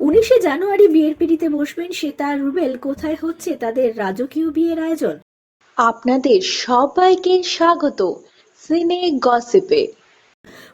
উনিশে জানুয়ারি বিয়ের পিড়িতে বসবেন শ্বেতা রুবেল। কোথায় হচ্ছে তাদের রাজকীয় বিয়ের আয়োজন? আপনাদের সবাইকে স্বাগত সিনে গসিপে।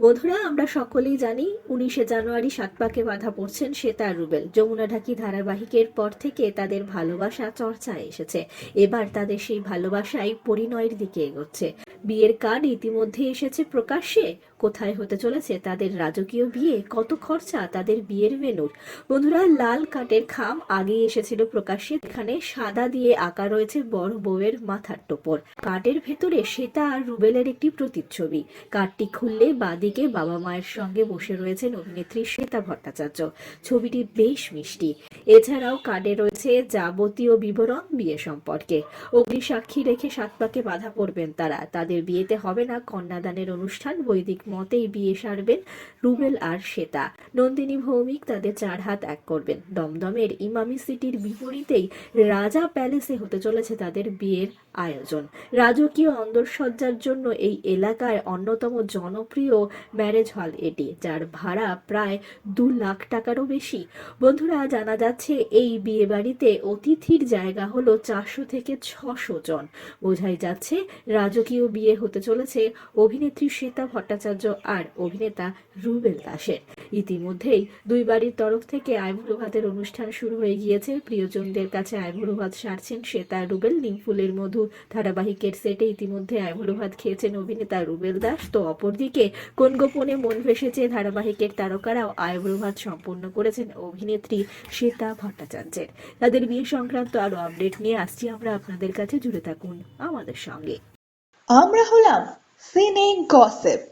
বন্ধুরা আমরা সকলেই জানি উনিশে জানুয়ারি সাত পাকে বাধা পড়ছেন শ্বেতা রুবেল। যমুনা ঢাকি ধারাবাহিকের পর থেকে তাদের ভালোবাসা চর্চায় এসেছে। এবার তাদের সেই ভালোবাসাই পরিণয়ের দিকে এগোচ্ছে। বিয়ের কার্ড ইতিমধ্যে এসেছে প্রকাশ্যে। কোথায় হতে চলেছে? তাদের রাজকীয় বিয়ে? কত খরচা? তাদের বিয়ের মেনুর বন্ধুরা, লাল কাঠের খাম আগেই এসেছিল প্রকাশ্যে। এখানে সাদা দিয়ে আঁকা রয়েছে বড় বউয়ের মাথার টোপর। কার্ডের ভেতরে শ্বেতা আর রুবেলের একটি প্রতিচ্ছবি। কার্ডটি খুললে বাদিকে বাবা মায়ের সঙ্গে বসে রয়েছেন অভিনেত্রী শ্বেতা ভট্টাচার্য। ছবিটি বেশ মিষ্টি। এছাড়াও কার্ডে রয়েছে যাবতীয় বিবরণ বিয়ে সম্পর্কে। অগ্নি সাক্ষী রেখে সাত পাকে বাধা পড়বেন তারা। তাদের বিয়েতে হবে না কন্যাদানের অনুষ্ঠান, বৈদিক মতেই বিয়ে সারবেন রুবেল আর শ্বেতা। নন্দিনী ভৌমিক তাদের চার হাত এক করবেন। দমদমের ইমামি সিটির বিপরীতেই রাজা প্যালেসে হতে চলেছে তাদের বিয়ের আয়োজন। রাজকীয় অন্দরসজ্জার জন্য এই এলাকায় অন্যতম জনপ্রিয় ম্যারেজ হল এটি, যার ভাড়া প্রায় দু লাখ টাকারও বেশি। বন্ধুরা, জানা যাচ্ছে এই বিয়ে বাড়িতে অতিথির জায়গা হলো চারশো থেকে ছশো জন। বোঝাই যাচ্ছে রাজকীয় বিয়ে হতে চলেছে অভিনেত্রী শ্বেতা ভট্টাচার্য আর অভিনেতা রুবেল দাসের। ইতিমধ্যেই দুই বাড়ির তরফ থেকে আইবুড়ো ভাতের অনুষ্ঠান শুরু হয়ে গিয়েছে। প্রিয়জনদের কাছে আইবুড়ো ভাত সারছেন শ্বেতা রুবেল। নিমফুলের মধু ধারাবাহিকের সেটে ইতিমধ্যে আইবুড়ো ভাত খেয়েছেন অভিনেতা রুবেল দাস। তো অপরদিকে কোন গোপনে মন ভেসেছে ধারাবাহিকের তারকারাও আইবুড়ো ভাত সম্পন্ন করেছেন অভিনেত্রী শ্বেতা ভট্টাচার্যের। তাদের বিয়ে সংক্রান্ত আরও আপডেট নিয়ে আসছি আমরা। আপনাদের কাছে জুড়ে থাকুন আমাদের সঙ্গে। আমরা হলাম সিনে গসিপ।